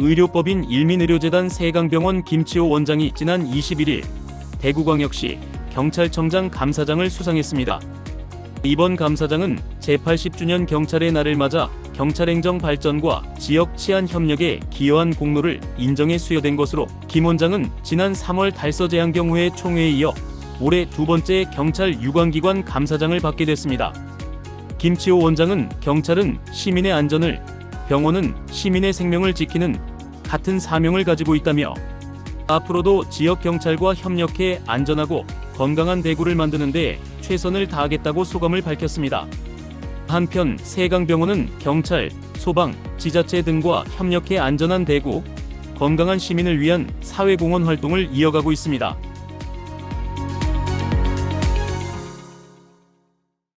의료법인 일민의료재단 세강병원 김치호 원장이 지난 21일 대구광역시 경찰청장 감사장을 수상했습니다. 이번 감사장은 제80주년 경찰의 날을 맞아 경찰행정 발전과 지역 치안 협력에 기여한 공로를 인정해 수여된 것으로 김 원장은 지난 3월 달서제한 경우의 총회에 이어 올해 두 번째 경찰 유관기관 감사장을 받게 됐습니다. 김치호 원장은 경찰은 시민의 안전을, 병원은 시민의 생명을 지키는 같은 사명을 가지고 있다며 앞으로도 지역 경찰과 협력해 안전하고 건강한 대구를 만드는 데 최선을 다하겠다고 소감을 밝혔습니다. 한편 세강병원은 경찰, 소방, 지자체 등과 협력해 안전한 대구, 건강한 시민을 위한 사회공헌 활동을 이어가고 있습니다.